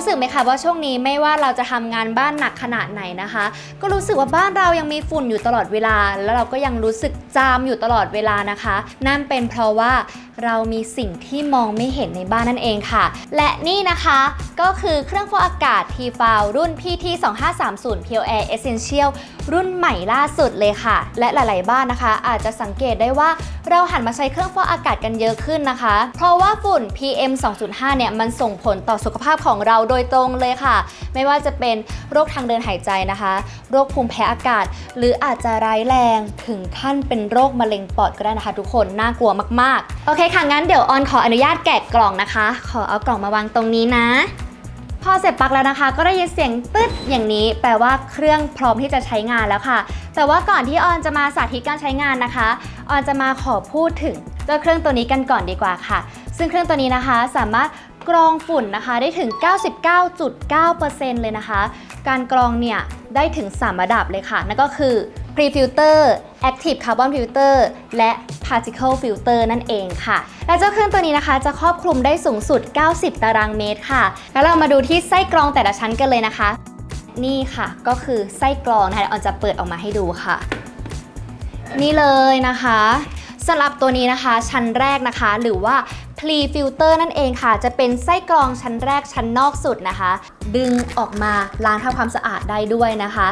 รู้สึกไหมคะว่าช่วงนี้ไม่ว่าเราจะทำงานบ้านหนักขนาดไหนนะคะ ก็รู้สึกว่าบ้านเรายังมีฝุ่นอยู่ตลอดเวลา แล้วเราก็ยังรู้สึกจามอยู่ตลอดเวลานะคะ นั่นเป็นเพราะว่าเรามีสิ่งที่มองไม่เห็นในบ้านนั่นเองค่ะ และนี่นะคะก็คือเครื่องฟอกอากาศ t f a l รุ่น PT 2530 Pure Air Essential รุ่นใหม่ล่าสุดเลยค่ะ และหลาย ๆ บ้านนะคะ อาจจะสังเกตได้ว่าเราหันมาใช้เครื่องฟอกอากาศกันเยอะขึ้นนะคะ เพราะว่าฝุ่น PM 2.5 เนี่ยมันส่งผลต่อสุขภาพของเราโดยตรงเลยค่ะ ไม่ว่าจะเป็นโรคทางเดินหายใจนะคะ โรคภูมิแพ้อากาศ หรืออาจจะร้ายแรงถึงขั้นเป็นโรคมะเร็งปอดก็ได้นะคะ ทุกคนน่ากลัวมากๆ โอเคค่ะงั้นเดี๋ยวออนขออนุญาตแกะกล่องนะคะ ขอเอากล่องมาวางตรงนี้นะพอเสร็จปลั๊กแล้วนะคะ ก็ได้ยินเสียงตึ๊ดอย่างนี้ แปลว่าเครื่องพร้อมที่จะใช้งานแล้วค่ะ แต่ว่าก่อนที่ออนจะมาสาธิตการใช้งานนะคะ ออนจะมาขอพูดถึงเจ้าเครื่องตัวนี้กันก่อนดีกว่าค่ะ ซึ่งเครื่องตัวนี้นะคะสามารถ กรองฝุ่นนะคะได้ถึง 99.9%เลยนะคะ การกรองเนี่ยได้ถึง 3 ระดับเลยค่ะ นั่นก็คือ Pre-filter Active Carbon Filter และ Particle Filter นั่นเองค่ะ และเจ้าเครื่องตัวนี้นะคะ จะครอบคลุมได้สูงสุด 90 ตารางเมตรค่ะ แล้วเรามาดูที่ไส้กรองแต่ละชั้นกันเลยนะคะ นี่ค่ะก็คือไส้กรองนะคะออนจะเปิดออกมาให้ดูค่ะ นี่เลยนะคะสำหรับตัวนี้นะคะชั้นแรกนะคะ หรือว่า พีฟิลเตอร์นั่นเองค่ะ จะเป็นไส้กรองชั้นแรกชั้นนอกสุดนะคะ ดึงออกมาล้างทำความสะอาดได้ด้วยนะคะ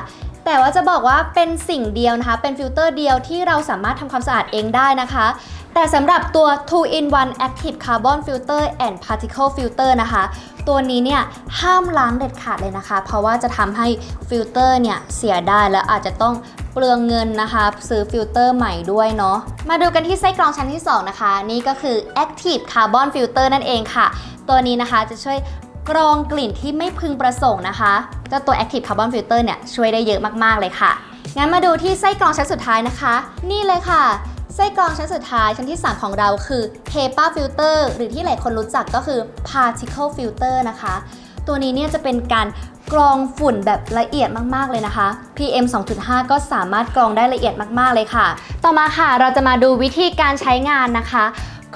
แต่ว่าจะบอกว่าเป็นสิ่งเดียวนะคะ เป็นฟิลเตอร์เดียวที่เราสามารถทำความสะอาดเองได้นะคะ แต่สำหรับตัว 2 in 1 active carbon filter and particle filter นะคะ ตัวนี้เนี่ยห้ามล้างเด็ดขาดเลยนะคะ เพราะว่าจะทำให้ฟิลเตอร์เนี่ยเสียได้และอาจจะต้องเปลืองเงินนะคะ ซื้อฟิลเตอร์ใหม่ด้วยเนาะมาดูกันที่ไส้กรองชั้นที่ 2 นะคะ นี่ก็คือ active carbon filter นั่นเองค่ะ ตัวนี้นะคะจะช่วย กรองกลิ่นที่ไม่พึงประสงค์นะคะเจ้าตัว active carbon filter เนี่ยช่วยได้เยอะมากๆเลยค่ะ งั้นมาดูที่ไส้กรองชั้นสุดท้ายนะคะ นี่เลยค่ะ ไส้กรองชั้นสุดท้ายชั้นที่ 3 ของเราคือ HEPA filter หรือที่หลายคนรู้จักก็คือ particle filter นะคะ ตัวนี้เนี่ยจะเป็นการกรองฝุ่นแบบละเอียดมากๆเลยนะคะ PM 2.5 ก็สามารถกรองได้ละเอียดมากๆเลยค่ะ ต่อมาค่ะเราจะมาดูวิธีการใช้งานนะคะ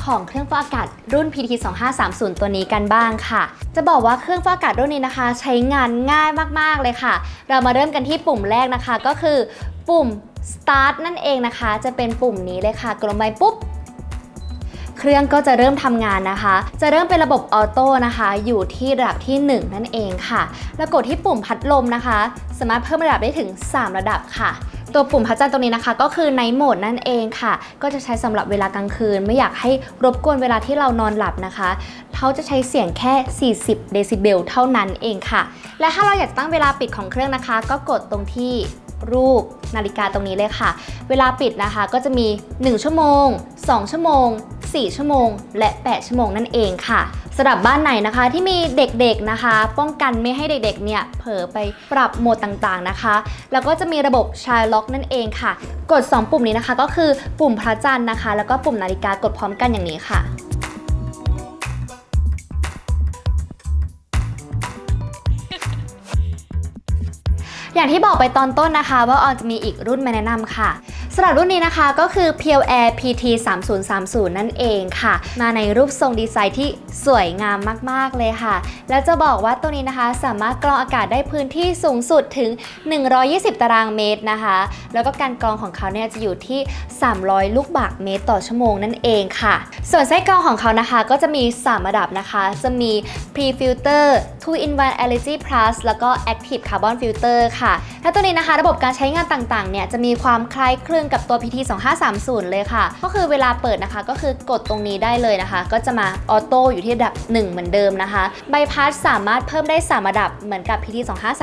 ของเครื่องฟอกอากาศรุ่น PT 2530ตัวนี้กันบ้างค่ะ จะบอกว่าเครื่องฟอกอากาศรุ่นนี้นะคะ ใช้งานง่ายมากๆเลยค่ะ เรามาเริ่มกันที่ปุ่มแรกนะคะ ก็คือปุ่ม start นั่นเองนะคะ จะเป็นปุ่มนี้เลยค่ะ กดลงไปปุ๊บเครื่องก็จะเริ่มทำงานนะคะ จะเริ่มเป็นระบบออโต้นะคะ อยู่ที่ระดับที่ 1 นั่นเองค่ะ แล้วกดที่ปุ่มพัดลมนะคะ สามารถเพิ่มระดับได้ถึง 3 ระดับค่ะ ตัวปุ่มพัดจันทร์ตรงนี้นะคะ ก็คือในโหมดนั่นเองค่ะ ก็จะใช้สำหรับเวลากลางคืน ไม่อยากให้รบกวนเวลาที่เรานอนหลับนะคะ เขาจะใช้เสียงแค่ 40 เดซิเบลเท่านั้นเองค่ะ และถ้าเราอยากตั้งเวลาปิดของเครื่องนะคะ ก็กดตรงที่รูปนาฬิกาตรงนี้เลยค่ะ เวลาปิดนะคะก็จะมี 1 ชั่วโมง 2 ชั่วโมง 4 ชั่วโมง และ 8 ชั่วโมงนั่นเองค่ะสำหรับบ้านไหนนะคะที่มีเด็กๆนะคะ ป้องกันไม่ให้เด็กๆเนี่ยเผลอไปปรับโหมดต่างๆนะคะ แล้วก็จะมีระบบชายล็อกนั่นเองค่ะ กด 2 ปุ่มนี้นะคะ ก็คือปุ่มพระจันทร์นะคะ แล้วก็ปุ่มนาฬิกากดพร้อมกันอย่างนี้ค่ะอย่างที่บอกไปตอนต้นนะคะว่าออนจะมีอีกรุ่นมาแนะนำค่ะ สำหรับรุ่นนี้นะคะก็คือ Pure Air PT 3030 นั่นเองค่ะ มาในรูปทรงดีไซน์ที่สวยงามมาก ๆ เลยค่ะ แล้วจะบอกว่าตัวนี้นะคะสามารถกรองอากาศได้พื้นที่สูงสุดถึง 120 ตารางเมตรนะคะ แล้วก็การกรองของเขาเนี่ยจะอยู่ที่ 300 ลูกบาศก์เมตรต่อชั่วโมงนั่นเองค่ะ ส่วนไส้กรองของเขานะคะก็จะมี 3 ระดับนะคะ จะมี Pre-filter 2 in 1 Allergy Plus แล้วก็ Active Carbon Filter ค่ะ และตัวนี้นะคะ ระบบการใช้งานต่างๆเนี่ยจะมีความคล้ายคลึงกับตัว PT 2530 เลยค่ะ ก็คือเวลาเปิดนะคะก็คือกดตรงนี้ได้เลยนะคะ ก็จะมาออโต้อยู่ที่ระดับ 1 เหมือนเดิมนะคะ ใบพัดสามารถเพิ่มได้ 3 ระดับเหมือนกับ PT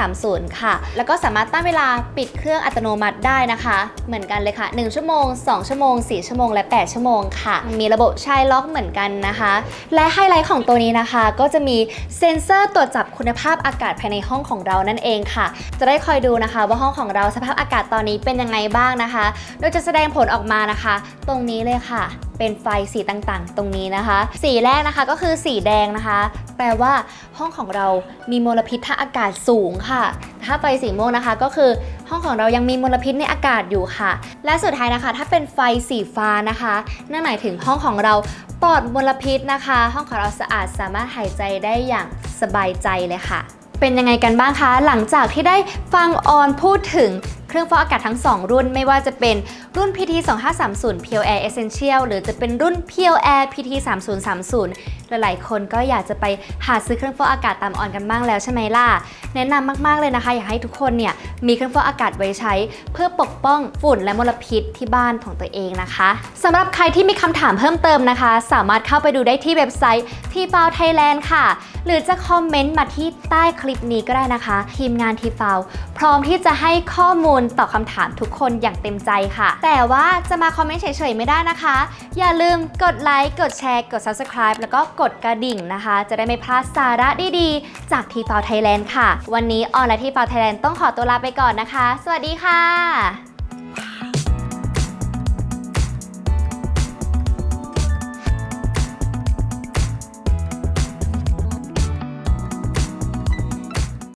2530 ค่ะ แล้วก็สามารถตั้งเวลาปิดเครื่องอัตโนมัติได้นะคะ เหมือนกันเลยค่ะ 1 ชั่วโมง 2 ชั่วโมง 4 ชั่วโมง และ 8 ชั่วโมงค่ะ มีระบบชายล็อกเหมือนกันนะคะ และไฮไลท์ของตัวนี้นะคะ ก็จะมีเซ็นเซอร์ตรวจจับคุณภาพอากาศภายในห้องของเรานั่นเองค่ะ จะได้คอยดูนะคะ ว่าห้องของเราสภาพอากาศตอนนี้เป็นยังไงบ้างนะคะโดยจะแสดงผลออกมานะคะ ตรงนี้เลยค่ะ เป็นไฟสีต่างๆ ตรงนี้นะคะ สีแรกนะคะก็คือสีแดงนะคะ แปลว่าห้องของเรามีมลพิษทางอากาศสูงค่ะ ถ้าไฟสีม่วงนะคะก็คือห้องของเรายังมีมลพิษในอากาศอยู่ค่ะ และสุดท้ายนะคะ ถ้าเป็นไฟสีฟ้านะคะนั่นหมายถึงห้องของเราปลอดมลพิษนะคะ ห้องของเราสะอาดสามารถหายใจได้อย่างสบายใจเลยค่ะ เป็นยังไงกันบ้างคะ หลังจากที่ได้ฟังออนพูดถึงเครื่องฟอกอากาศทั้ง 2 รุ่นไม่ว่าจะเป็นรุ่น PT 2530 Pure Air Essential หรือจะเป็นรุ่น Pure Air PT 3030 หลายๆ คนก็อยากจะไปหาซื้อเครื่องฟอกอากาศตามออนกันบ้างแล้วใช่ไหมล่ะ แนะนำมากๆเลยนะคะ อยากให้ทุกคนเนี่ยมีเครื่องฟอกอากาศไว้ใช้ เพื่อปกป้องฝุ่นและมลพิษที่บ้านของตัวเองนะคะสำหรับใครที่มีคำถามเพิ่มเติมนะคะ สามารถเข้าไปดูได้ที่เว็บไซต์ทีฟาวไทยแลนด์ค่ะ หรือจะคอมเมนต์มาที่ใต้คลิปนี้ก็ได้นะคะ ทีมงานทีฟาวพร้อมที่จะให้ข้อมูลลตอบคำถามทุกคนอย่างเต็มใจค่ะ แต่ว่าจะมาคอมเมนต์เฉยๆไม่ได้นะคะ อย่าลืมกดไลค์กดแชร์ กด Subscribe แล้วก็กดกระดิ่งนะคะ จะได้ไม่พลาดสาระดีๆ จากทีฟาวไทยแลนด์ค่ะ วันนี้ออนและทีฟาวไทยแลนด์ต้องขอตัวลาไปก่อนนะคะ สวัสดีค่ะ